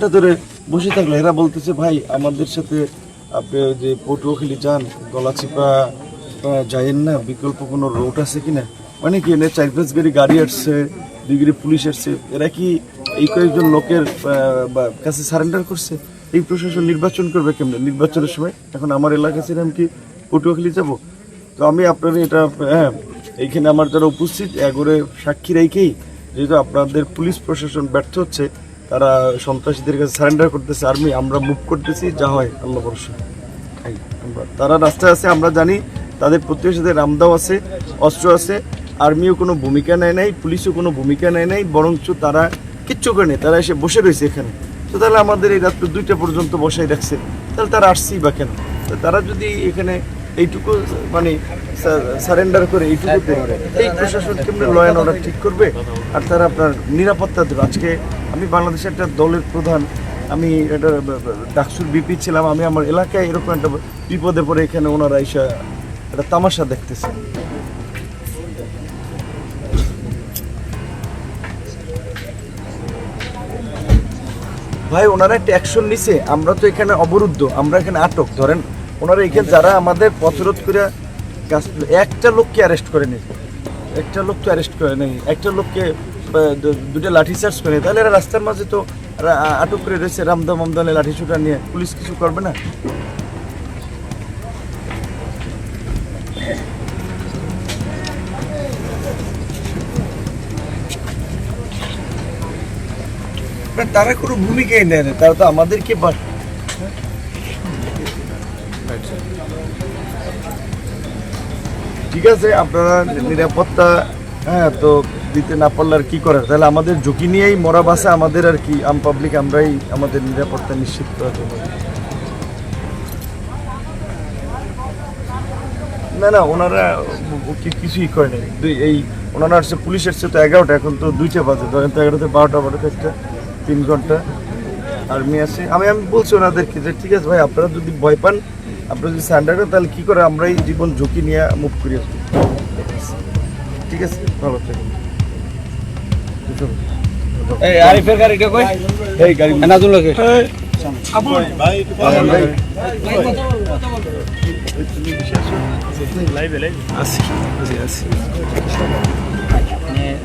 ঘণ্টা ধরে বসে থাকল। এরা বলতেছে, ভাই, আমাদের সাথে আপনি যে পটুয়াখালী যান, গলাচিপা যাইয়েন না, বিকল্প কোনো রোড আছে কিনা? মানে কি, এনে চার পাঁচ গাড়ি গাড়ি আসছে, দুই পুলিশ আসছে। এরা কি এই কয়েকজন লোকের কাছে সারেন্ডার করছে? এই প্রশাসন নির্বাচন করবে কেমনে? নির্বাচনের সময়? এখন আমার এলাকা ছিলাম কি পটুয়াখালী যাব? তো আমি আপনার এটা হ্যাঁ এইখানে আমার যারা উপস্থিত, এগোরে সাক্ষী রেখেই যেহেতু আপনাদের পুলিশ প্রশাসন ব্যর্থ হচ্ছে তারা সন্ত্রাসীদের কাছে সারেন্ডার করতেছে আর্মি আমরা মুভ করতেছি যা হয় আল্লাহ ভরসা। এই, আমরা- তারা রাস্তায় আছে আমরা জানি তাদের প্রতিবেশীদের রামদাও আছে অস্ত্র আছে আর্মিও কোনো ভূমিকা নেয় নাই পুলিশও কোনো ভূমিকা নেয় নাই বরঞ্চ তারা কিচ্ছু করে তারা এসে বসে রয়েছে এখানে। তো তাহলে আমাদের এই রাত্র দুইটা পর্যন্ত বসাই রাখছে তাহলে তারা আসছেই বা কেন? তারা যদি এখানে এইটুকু মানে সারেন্ডার করে এইটুকু এই প্রশাসন কেমন ল অ্যান্ড অর্ডার ঠিক করবে আর তারা আপনার নিরাপত্তা দেবে। আজকে আমি বাংলাদেশের একটা দলের প্রধান। আমি এটা ডাকসুর বিপি ছিলাম। আমি আমার এলাকায় এরকম একটা বিপদে পড়ে এখানে ওনারা এসে একটা তামাশা দেখতেছে ভাই, ওনারা একটা অ্যাকশন নিছে। আমরা তো এখানে অবরুদ্ধ। আমরা এখানে আটক। ধরেন, ওনারা এখানে যারা আমাদের পথরোধ করে একটা লোককে অ্যারেস্ট করে নেই। একটা লোককে অ্যারেস্ট করে নেই। একটা লোককে দুটো লাঠি চার্জ করে তাহলে এরা রাস্তার মাঝে তো আটক করে রয়েছে রামদা মামদালে লাঠি ছুটা নিয়ে। পুলিশ কিছু করবে না? তারা কোনো ভূমিকাই নেয় না, তারা তো আমাদেরকে ঠিক আছে, আপনারা নিরাপত্তা হ্যাঁ তো দিতে না পারলে আর কি করার? তাহলে আমাদের ঝুঁকি নিয়েই মরা বাসে আমাদের আর কি আম পাবলিক আমরাই আমাদের নিরাপত্তা নিশ্চিত করার জন্য। না না, ওনারা কিছুই করে নাই। দুই, এই ওনারা আসছে পুলিশ এসছে তো এগারোটা, এখন তো দুইটা বাজে। ধরেন তো এগারোতে বারোটা বারোটা, একটা, তিন ঘণ্টা আর্মি আছে। আমি আমি বলছি ওনাদেরকে যে, ঠিক আছে ভাই, আপনারা যদি ভয় পান, আপনারা যদি সান্ডার করেন তাহলে কী করে আমরাই জীবন ঝুঁকি নিয়ে মুভ করি ঠিক আছে, ভালো থাকুন। এই আরিফের গাড়িটা কই এই গাড়ি।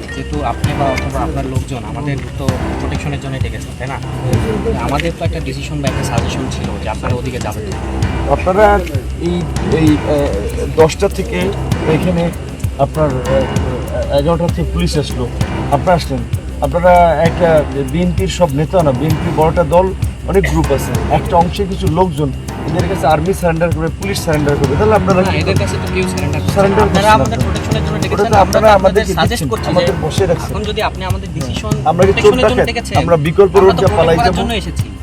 যেহেতু আপনি বা অথবা আপনার লোকজন আমাদের তো প্রোটেকশনের জন্য ডেকেছেন তাই না? আমাদের তো একটা ডিসিশন বা একটা সাজেশন ছিল যে আপনারা ওদিকে যাবেন আপনারা এই এই দশটা থেকে এখানে আপনার এগারোটা থেকে পুলিশ আসলো আপনারা আসলেন। আপনারা একটা বিএনপির সব নেতা না বিএনপির বড়টা দল অনেক গ্রুপ আছে। একটা অংশে কিছু লোকজন এদের কাছে আর্মি সারেন্ডার করবে পুলিশ সারেন্ডার করবে। তাহলে আপনারা এদের কাছে তো কেউ সারেন্ডার Surrender আপনারা আমাদের প্রোটেকশনের জন্য ডেকেছেন আমরা আপনারা তো সাজেস্ট দিচ্ছেন, আমাদের বসে রাখছেন। এখন যদি আপনি আমাদের ডিসিশন আমরা কি চোর ডাকাত? আমরা বিকল্প রোড দিয়ে পালাই যাব।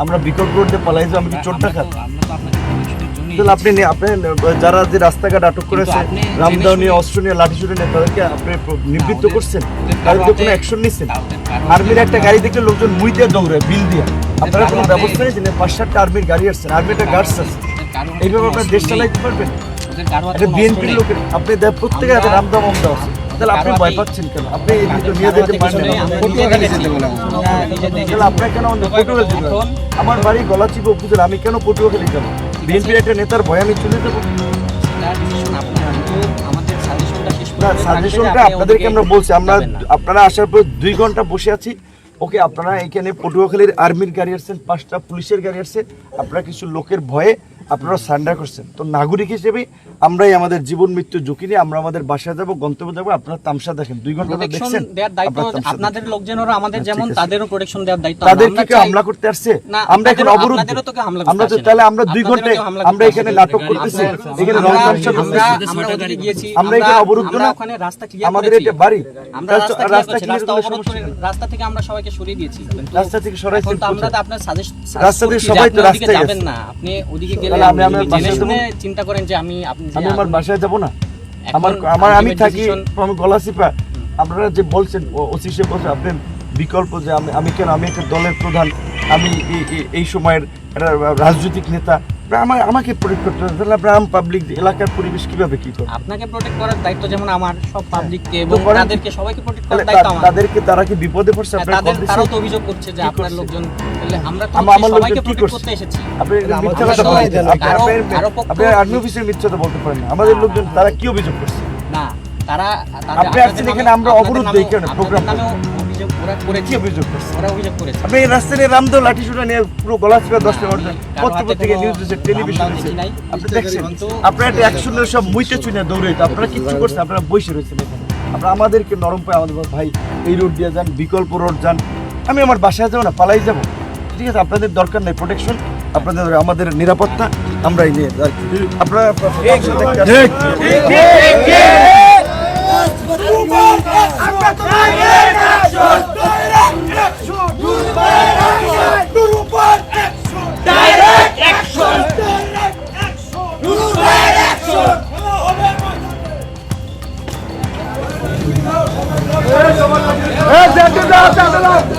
আমরা বিকল্প রোড দিয়ে পালাই যাব আমি কি চোর ডাকাত? আমরা তো আপনি আপনি যারা যে রাস্তাঘাট আটক করেছে আপনি রামদাও নিয়ে অস্ত্র নিয়ে লাঠি ছুটে নিয়ে তাদেরকে আপনি নিবৃত্ত করছেন। ওদের তাদের তো কোনো অ্যাকশন নিচ্ছেন আর্মির একটা গাড়ি দেখলে লোকজন মুই দিয়ে দৌড়ায় বিল দিয়ে। আপনারা কোনো ব্যবস্থা নিয়েছেন পাঁচ সাতটা আর্মির গাড়ি আসছেন আর্মির একটা গার্ডস আছে এইভাবে আপনার দেশ চালাইতে পারবেন? একটা বিএনপির লোকের আপনি দেখ প্রত্যেকের হাতে আমরা- রামদা আছে তাহলে আপনি ভয় পাচ্ছেন কেন? আপনি এই তো নিয়ে যেতে পারেন। তাহলে আপনার কেন পটুয়াখালী যেতে আমার বাড়ি গলাচিপা উপজেলা আমি কেন পটুয়াখালী যাব? বিএনপির একটা নেতার ভয় আমি চলে যাব। সাজেশনটা আপনাদেরকে আমরা বলছি, আমরা আপনারা আসার পর দুই ঘণ্টা বসে আছি। ওকে, আপনারা এখানে পটুয়াখালীর আর্মির গাড়ি আসছেন, পাঁচটা পুলিশের গাড়ি আসছে। আপনারা কিছু লোকের ভয়ে আপনারা সান্ডার করছেন। তো নাগরিক হিসেবে আমরাই আমাদের জীবন মৃত্যু ঝুঁকি নিয়ে আমরা আমাদের বাসায় যাব গন্তব্যে যাব আপনারা তামসা দেখেন। দুই ঘণ্টা দেখছেন আপনাদের লোকজনেরও আমাদের হ্যাঁ, যেমন তাদেরও প্রোটেকশন দেওয়ার দায়িত্ব তাদের আমরা কি হামলা করতে আসছে? আমরা এখন করতে আমরা তো তাহলে আমরা দুই ঘন্টায় আমরা এখানে নাটক করতেছি। এখানে আমরা- এখানে অবরুদ্ধ না ওখানে রাস্তা ক্লিয়ার আমাদের এটা বাড়ি। আমরা রাস্তা- ক্লিয়ার রাস্তা অবরোধ থেকে আমরা সবাইকে সরিয়ে দিয়েছি। রাস্তা থেকে তো আমরা তো আপনার সাজেস্ট রাস্তা থেকে সবাই তো রাস্তায় যাবেন না। আপনি ওদিকে তাহলে আমি আমার বাসায় শুনে যাব? চিন্তা করেন যে আমি আপনি আমি আমার বাসায় যাব না। আমার আমার আমি থাকি আমি গলাসিপা। আপনারা যে বলছেন ওসি বলছেন আপনি বিকল্প যে আমি আমি কেন আমি একটা দলের প্রধান আমি এই- সময়ের একটা রাজনৈতিক নেতা আমার আমাকে প্রোটেক্ট করতে হবে। তাহলে আপনার পাবলিক এলাকার পরিবেশ কীভাবে কি করবে? আপনাকে প্রোটেক্ট করার দায়িত্ব যেমন আমার সব পাবলিককে এবং তাদেরকে সবাইকে প্রোটেক্ট করার দায়িত্ব আমার। তাদেরকে তারা কি বিপদে পড়ছে? হ্যাঁ, আপনার তাদের তারাও তো অভিযোগ করছে যে আপনার লোকজন তাহলে আমরা তো সবাইকে প্রোটেক্ট করতে এসেছি। আপনি আমাদের মিথ্যা কথা বলেন আপনি- আর্মি অফিসের মিথ্যা কথা বলতে পারেন না। আমাদের লোকজন তারা কি অভিযোগ করছে? না তারা আপনি আসছেন এখানে, আমরা নামেও- দেই কেন? প্রোগ্রাম অভিযোগ ওরা করেছে। অভিযোগ করছে। ওরা অভিযোগ করেছে। আপনি রাস্তায় রামদো লাঠি নিয়ে পুরো গলা দশটা নিউজ দিচ্ছে টেলিভিশন দিচ্ছে আপনি দেখছেন? আপনারা একটা একশনের সব মুইতে চুনে দৌড়াইতো। আপনারা কিচ্ছু আপনারা বসে রয়েছেন এখানে। আপনারা আমাদেরকে নরম পায় আমাদের ভাই এই রোড দিয়ে যান বিকল্প রোড যান। আমি আমার বাসায় যাব না পালাই যাব। ঠিক আছে আপনাদের দরকার নেই প্রোটেকশন আপনাদের আমাদের নিরাপত্তা আমরাই নিয়ে আর কি। আপনারা Volta, volta!